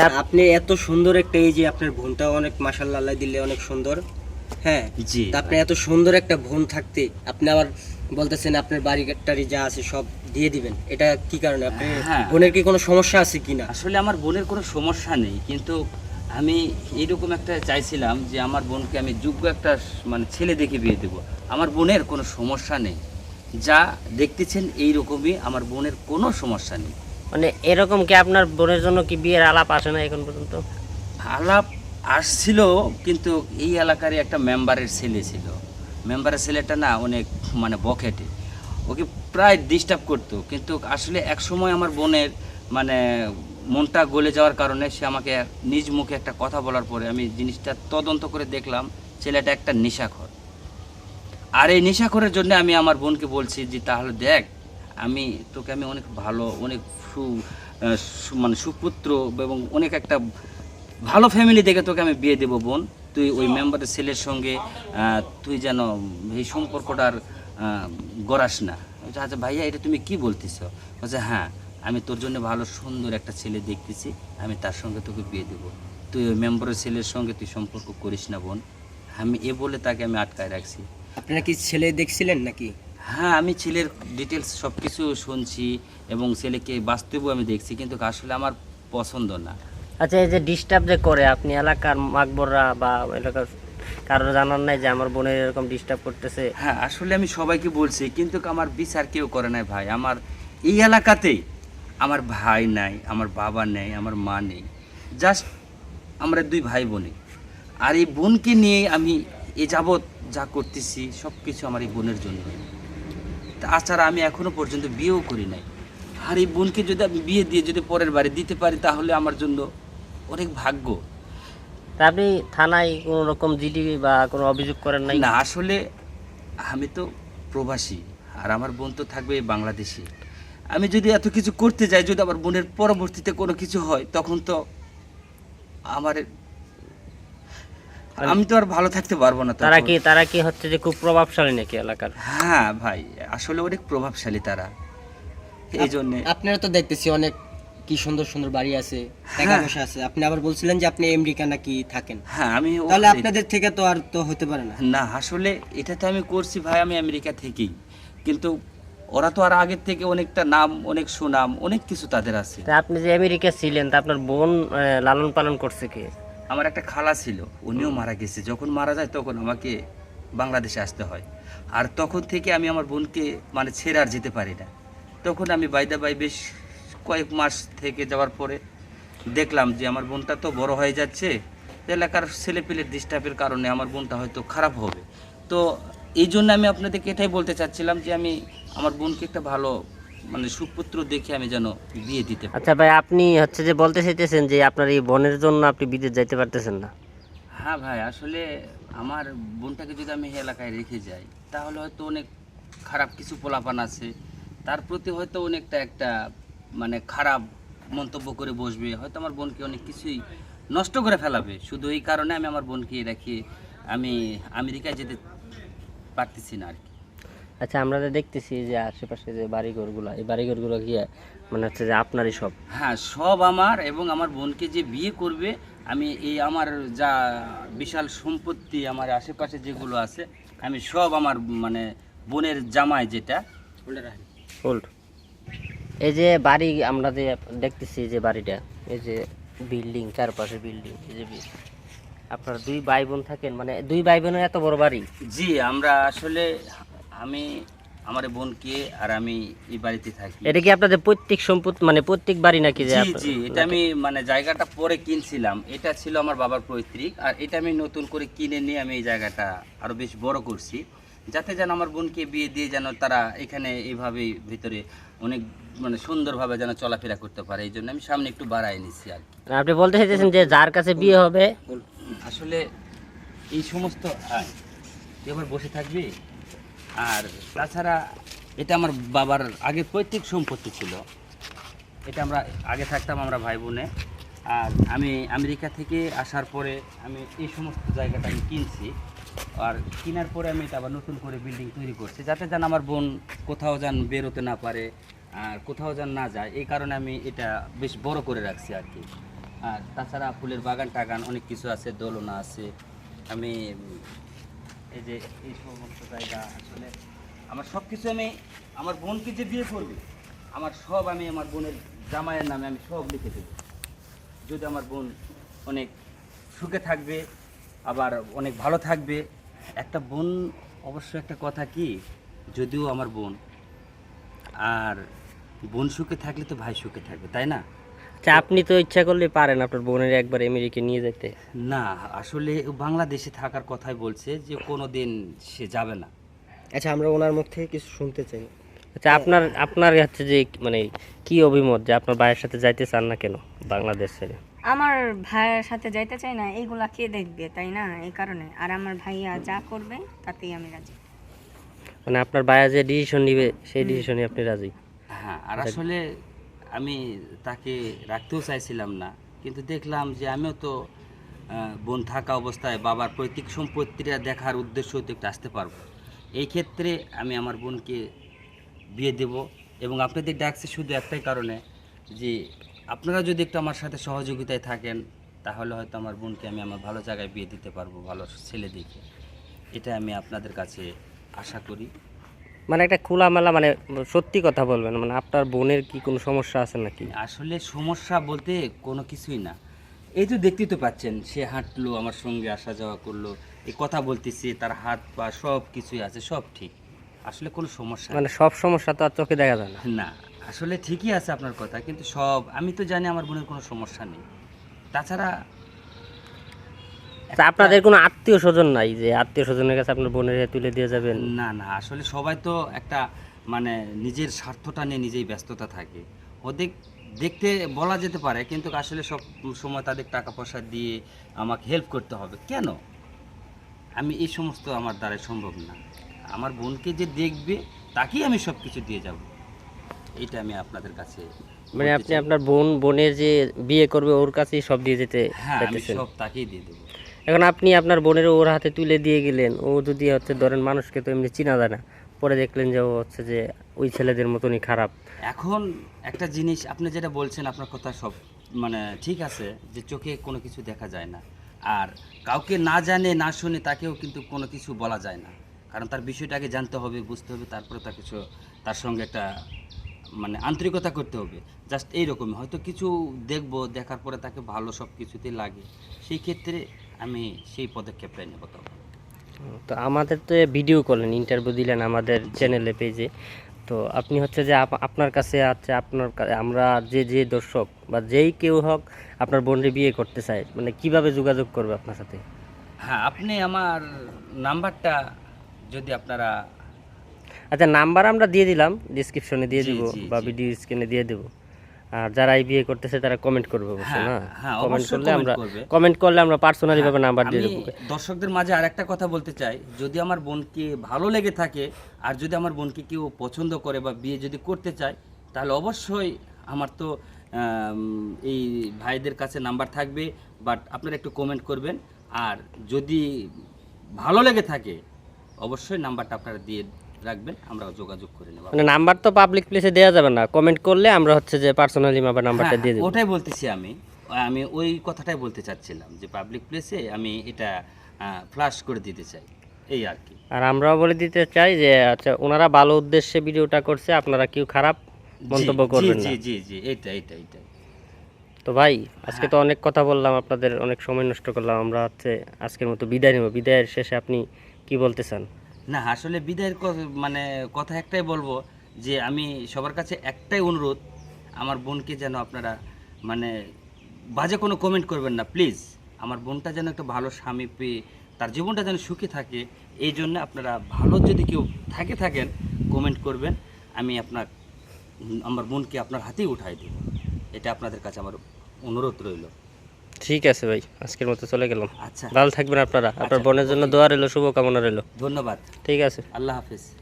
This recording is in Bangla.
আচ্ছা আপনি এত সুন্দর একটা এই যে আপনার বোনটা অনেক মাসাল্লাহ আল্লাহ দিলে অনেক সুন্দর। হ্যাঁ জি। আপনি এত সুন্দর একটা বোন থাকতে আপনি আবার বলতেছেন আপনার বাড়ি টাড়ি যা আছে সব দিয়ে দিবেন। এটা কি কারণে? আপনি হ্যাঁ। বোনের কি কোনো সমস্যা আছে কিনা আসলে আমার বোনের কোনো সমস্যা নেই কিন্তু আমি এইরকম একটা চাইছিলাম যে আমার বোনকে আমি যোগ্য একটা মানে ছেলে দেখে বিয়ে দেবো। আমার বোনের কোনো সমস্যা নেই। যা দেখতেছেন এই রকমই আমার বোনের কোনো সমস্যা নেই। মানে এরকম কি আপনার বোনের জন্য কি বিয়ের আলাপ আসে না এখন পর্যন্ত? আলাপ আসছিল, কিন্তু এই এলাকারই একটা মেম্বারের ছেলে ছিল। মেম্বারের ছেলেটা না অনেক মানে বকেটে। ওকে প্রায় ডিস্টার্ব করতো, কিন্তু আসলে এক সময় আমার বোনের মানে মনটা গলে যাওয়ার কারণে সে আমাকে নিজ মুখে একটা কথা বলার পরে আমি জিনিসটা তদন্ত করে দেখলাম, ছেলেটা একটা নেশাখর। আর এই নেশাখরের জন্য আমি আমার বোনকে বলছি যে, তাহলে দেখ আমি তোকে আমি অনেক ভালো অনেক সু মানে সুপুত্র এবং অনেক একটা ভালো ফ্যামিলি দেখে তোকে আমি বিয়ে দেবো বোন। তুই ওই মেম্বারের ছেলের সঙ্গে তুই যেন এই সম্পর্কটার গড়াস না। আচ্ছা ভাইয়া এটা তুমি কি বলতেছ? বলছে হ্যাঁ আমি তোর জন্য ভালো সুন্দর একটা ছেলে দেখতেছি আমি তার সঙ্গে তোকে বিয়ে দেবো। তুই ওই মেম্বারের ছেলের সঙ্গে তুই সম্পর্ক করিস না বোন। আমি এ বলে তাকে আমি আটকায় রাখছি। আপনারা কি ছেলে দেখছিলেন নাকি? হ্যাঁ আমি ছেলের ডিটেলস সব কিছু শুনছি এবং ছেলেকে বাস্তবেও আমি দেখছি কিন্তু আসলে আমার পছন্দ না। আচ্ছা এই যে ডিস্টার্ব যে করে আপনি এলাকার মাকবররা বা এলাকার কারও জানার নাই যে আমার বোনের এরকম ডিস্টার্ব করতেছে? হ্যাঁ আসলে আমি সবাইকে বলছি কিন্তু আমার বিচার কেউ করে নাই ভাই। আমার এই এলাকাতেই আমার ভাই নাই আমার বাবা নেই আমার মা নেই। জাস্ট আমরা দুই ভাই বোনে। আর এই বোনকে নিয়ে আমি এ যাবৎ যা করতেছি সব কিছু আমার এই বোনের জন্য তাছাড়া আমি এখনও পর্যন্ত বিয়েও করি নাই। আর এই বোনকে যদি আমি বিয়ে দিয়ে যদি পরের বাড়ি দিতে পারি তাহলে আমার জন্য অনেক ভাগ্য। তা আপনি থানায় কোনো রকম জিডি বা কোনো অভিযোগ করেন নাই? না আসলে আমি তো প্রবাসী আর আমার বোন তো থাকবে বাংলাদেশে। আমি যদি এত কিছু করতে যাই যদি আমার বোনের পরবর্তীতে কোনো কিছু হয় তখন তো আমার আমি তো আর ভালো থাকতে পারব না তারা কি তারা কি হচ্ছে যে খুব প্রভাবশালী নাকি এলাকার? হ্যাঁ ভাই আসলে অনেক প্রভাবশালী তারা। এই জন্য। আপনারা তো দেখতেছি অনেক কি সুন্দর সুন্দর বাড়ি আছে টাকা হ্যাঁ। পয়সা আছে। আপনি আবার বলছিলেন যে আপনি আমেরিকা নাকি থাকেন। হ্যাঁ আমি তাহলে আপনাদের থেকে তো আর তো হতে পারে না। না আসলে এটা তো আমি করছি ভাই আমি আমেরিকা থেকেই। কিন্তু ওরা তো আর আগের থেকে অনেকটা নাম অনেক সুনাম অনেক কিছু তাদের আছে। আপনি যে আমেরিকা ছিলেন তা আপনার বোন আহ, লালন পালন করছে কি? আমার একটা খালা ছিল উনিও মারা গেছে। যখন মারা যায় তখন আমাকে বাংলাদেশে আসতে হয়। আর তখন থেকে আমি আমার বোনকে মানে ছেড়ে আর যেতে পারি না। তখন আমি বাইদা বাই বেশ কয়েক মাস থেকে যাওয়ার পরে দেখলাম যে আমার বোনটা তো বড় হয়ে যাচ্ছে। এলাকার ছেলেপেলের ডিস্টার্বের কারণে আমার বোনটা হয়তো খারাপ হবে। তো এই জন্য আমি আপনাদেরকে এটাই বলতে চাচ্ছিলাম যে আমি আমার বোনকে একটা ভালো মানে সুপুত্র দেখে আমি যেন বিয়ে দিতে আচ্ছা ভাই আপনি হচ্ছে যে বলতে চাইতেছেন যে আপনার এই বোনের জন্য আপনি বিদেশ যাইতে পারতেছেন না। হ্যাঁ ভাই আসলে আমার বোনটাকে যদি আমি এলাকায় রেখে যাই তাহলে হয়তো অনেক খারাপ কিছু পোলাপান আছে। তার প্রতি হয়তো অনেকটা একটা মানে খারাপ মন্তব্য করে বসবে। হয়তো আমার বোনকে অনেক কিছুই নষ্ট করে ফেলাবে। শুধু এই কারণে আমি আমার বোনকে রেখে আমি আমেরিকায় যেতে পারতেছি না আর কি। আচ্ছা আমরা দেখতেছি যে আশেপাশে যে বাড়িঘরগুলো এই বাড়িঘরগুলো কি মানে হচ্ছে যে আপনারই সব? হ্যাঁ সব আমার এবং আমার বোনকে যে বিয়ে করবে আমি এই আমার যা বিশাল সম্পত্তি আমার আশেপাশে যেগুলো আছে আমি সব আমার মানে বোনের জামাই যেটা হোল্ড এই যে বাড়ি আমরা যে দেখতেছি যে বাড়িটা এই যে বিল্ডিং চারপাশে বিল্ডিং এই যে আপনার দুই ভাই বোন থাকেন মানে দুই ভাই বোনের এত বড় বাড়ি? জি আমরা আসলে আমি আমার বোনকে আর আমি এই বাড়িতে থাকি। এটা কি আপনাদের প্রত্যেক সম্পত্তি মানে প্রত্যেক বাড়ি নাকি যে জি জি এটা আমি মানে জায়গাটা পরে কিনছিলাম। এটা ছিল আমার বাবার পৈতৃক আর এটা আমি নতুন করে কিনে নিয়ে আমি এই জায়গাটা আরও বেশ বড় করছি। যাতে যেন আমার বোনকে বিয়ে দিয়ে যেন তারা এখানে এইভাবে ভিতরে অনেক মানে সুন্দরভাবে যেন চলাফেরা করতে পারে এই জন্য আমি সামনে একটু বাড়াই নিচ্ছি আর কি। আপনি বলতে চাইছেন যে যার কাছে বিয়ে হবে? আসলে এই সমস্ত আয়, তুই আবার বসে থাকবি? আর তাছাড়া এটা আমার বাবার আগে পৈতৃক সম্পত্তি ছিল। এটা আমরা আগে থাকতাম আমরা ভাই বোনে আর আমি আমেরিকা থেকে আসার পরে আমি এই সমস্ত জায়গাটা আমি কিনছি। আর কেনার পরে আমি এটা আবার নতুন করে বিল্ডিং তৈরি করছি। যাতে যেন আমার বোন কোথাও যেন বেরোতে না পারে আর কোথাও যেন না যায়। এই কারণে আমি এটা বেশ বড় করে রাখছি আর কি। আর তাছাড়া ফুলের বাগান টাগান অনেক কিছু আছে, দোলনা আছে। আমি এই যে এই সমস্ত জায়গা আসলে আমার সব কিছু আমি আমার বোনকে যে বিয়ে করবে, আমার সব আমি আমার বোনের জামাইয়ের নামে আমি সব লিখে দেবো। যদি আমার বোন অনেক সুখে থাকবে, আবার অনেক ভালো থাকবে, একটা বোন অবশ্য একটা কথা কি, যদিও আমার বোন, আর বোন সুখে থাকলে তো ভাই সুখে থাকবে, তাই না? আচ্ছা আপনি তো ইচ্ছা করলে পারেন আপনার বোনের একবার আমেরিকা নিয়ে যেতে। না আসলে বাংলাদেশে থাকার কথাই বলছে যে কোনো দিন সে যাবে না। আচ্ছা আমরা ওনার মুখ থেকে কিছু শুনতে চাই। আচ্ছা আপনার আপনার হচ্ছে যে মানে কি অভিমত যে আপনার ভাইয়ের সাথে যাইতে চান না কেন বাংলাদেশ ছেড়ে? আমার ভাইয়ের সাথে যাইতে চাই না এইগুলা কে দেখবে তাই না? এই কারণে। আর আমার ভাইয়া যা করবে তাতেই আমি রাজি। মানে আপনার ভাইয়া যে ডিসিশন নিবে সেই ডিসিশনে আপনি রাজি? হ্যাঁ আর আসলে আমি তাকে রাখতেও চাইছিলাম না। কিন্তু দেখলাম যে আমিও তো বোন থাকা অবস্থায় বাবার পৈতৃক সম্পত্তিটা দেখার উদ্দেশ্য তো একটু আসতে পারব। এই ক্ষেত্রে আমি আমার বোনকে বিয়ে দেব এবং আপনাদের ডাকছে শুধু একটাই কারণে যে আপনারা যদি একটু আমার সাথে সহযোগিতায় থাকেন, তাহলে হয়তো আমার বোনকে আমি আমার ভালো জায়গায় বিয়ে দিতে পারব, ভালো ছেলে দেখে। এটা আমি আপনাদের কাছে আশা করি। মানে একটা খোলামেলা মানে সত্যি কথা বলবেন মানে আপনার বোনের কি কোনো সমস্যা আছে নাকি? আসলে সমস্যা বলতে কোনো কিছুই না। এই তো দেখতেই তো পাচ্ছেন সে হাঁটলো আমার সঙ্গে আসা যাওয়া করল এই কথা বলতেছে তার হাত পা সব কিছুই আছে সব ঠিক। আসলে কোনো সমস্যা মানে সব সমস্যা তো আর চোখে দেখা যায় না। না আসলে ঠিকই আছে আপনার কথা কিন্তু সব আমি তো জানি আমার বোনের কোনো সমস্যা নেই। তাছাড়া আপনাদের কোনো আত্মীয় স্বজন নাই যে আত্মীয় স্বজনের কাছে আপনার বোনের তুলে দিয়ে যাবেন? না না আসলে সবাই তো একটা মানে নিজের স্বার্থটা নিয়ে নিজেই ব্যস্ততা থাকে। ওদের দেখতে বলা যেতে পারে কিন্তু আসলে সব সময় তাদের টাকা পয়সা দিয়ে আমাকে হেল্প করতে হবে। কেন? আমি এই সমস্ত আমার দ্বারা সম্ভব না। আমার বোনকে যে দেখবে তাকেই আমি সব কিছু দিয়ে যাব। এটা আমি আপনাদের কাছে মানে আপনি আপনার বোন বোনের যে বিয়ে করবে ওর কাছেই সব দিয়ে যেতে হ্যাঁ আমি সব তাকেই দিয়ে দেবো। এখন আপনি আপনার বোনের ওর হাতে তুলে দিয়ে গেলেন, ও যদি হচ্ছে ধরেন মানুষকে তো এমনি চিনা যায় না, পরে দেখলেন যে ও হচ্ছে যে ওই ছেলেদের মতনই খারাপ। এখন একটা জিনিস, আপনি যেটা বলছেন আপনার কথা সব মানে ঠিক আছে, যে চোখে কোনো কিছু দেখা যায় না। আর কাউকে না জানে, না শুনে তাকেও কিন্তু কোনো কিছু বলা যায় না। কারণ তার বিষয়টা আগে জানতে হবে, বুঝতে হবে, তারপরে তার কিছু, তার সঙ্গে একটা মানে আন্তরিকতা করতে হবে। জাস্ট এইরকমই, হয়তো কিছু দেখব, দেখার পরে তাকে ভালো সব কিছুতেই লাগে। সেই ক্ষেত্রে আমি সেই পদক্ষেপটাই নেব তখন। তো আমাদের তো ভিডিও করলেন ইন্টারভিউ দিলেন আমাদের চ্যানেলে পেজে তো আপনি হচ্ছে যে আপ- আপনার কাছে আছে আপনার আমরা যে যে দর্শক বা যেই কেউ হোক আপনার বোনরে বিয়ে করতে চায় মানে কীভাবে যোগাযোগ করবে আপনার সাথে? হ্যাঁ আপনি আমার নাম্বারটা যদি আপনারা আচ্ছা নাম্বার আমরা দিয়ে দিলাম ডিসক্রিপশনে দিয়ে দেবো বা ভিডিও স্ক্রিনে দিয়ে দেব। আর যারা এই বিয়ে করতেছে তারা কমেন্ট করবে অবশ্যই হ্যাঁ, না? হ্যাঁ, কমেন্ট অবশ্যই করলে আমরা কমেন্ট করলে আমরা পার্সোনালি ভাবে নাম্বার দিয়ে আমি দেবো। দর্শকদের মাঝে আরেকটা কথা বলতে চাই। যদি আমার বোনকে ভালো লেগে থাকে আর যদি আমার বোনকে কেউ পছন্দ করে বা বিয়ে যদি করতে চায় তাহলে অবশ্যই আমার তো এই ভাইদের কাছে নাম্বার থাকবে বাট আপনারা একটু কমেন্ট করবেন। আর যদি ভালো লেগে থাকে অবশ্যই নাম্বারটা আপনারা দিয়ে রাখবেন আমরা যোগাযোগ করে নেব। মানে নাম্বার তো পাবলিক প্লেসে দেওয়া যাবে না। কমেন্ট করলে আমরা হচ্ছে যে পার্সোনালি ভাবে নাম্বারটা হ্যাঁ, দিয়ে দেবো। ওটাই বলতেছি আমি। আমি ওই কথাটাই বলতে চাচ্ছিলাম যে পাবলিক প্লেসে আমি এটা ফ্লাশ করে দিতে চাই। এই আর কি। আর আমরাও বলে দিতে চাই যে আচ্ছা ওনারা ভালো উদ্দেশ্যে ভিডিওটা করছে আপনারা কেউ খারাপ মন্তব্য করবেন জি জি জি এটা এটা এটা তো ভাই আজকে তো অনেক কথা বললাম আপনাদের অনেক সময় নষ্ট করলাম। আমরা হচ্ছে আজকের মতো বিদায় নেব। বিদায়ের শেষে আপনি কি বলতে চান? না, আসলে বিদায়ের মানে কথা একটাই বলব যে আমি সবার কাছে একটাই অনুরোধ, আমার বোনকে যেন আপনারা মানে বাজে কোনো কমেন্ট করবেন না প্লিজ আমার বোনটা যেন একটা ভালো স্বামী পেয়ে, তার জীবনটা যেন সুখে থাকে, এই জন্য আপনারা ভালো যদি কেউ থাকে থাকেন কমেন্ট করবেন। আমি আপনার, আমার বোনকে আপনার হাতেই উঠাই দেব। এটা আপনাদের কাছে আমার অনুরোধ রইল। ঠিক আছে ভাই আজকের মতো চলে গেলাম। আচ্ছা। ভালো থাকবেন আপনারা। আপনার আচ্ছা, বোনের জন্য দোয়া রইল শুভকামনা রইল। ধন্যবাদ। ঠিক আছে। আল্লাহ হাফিজ।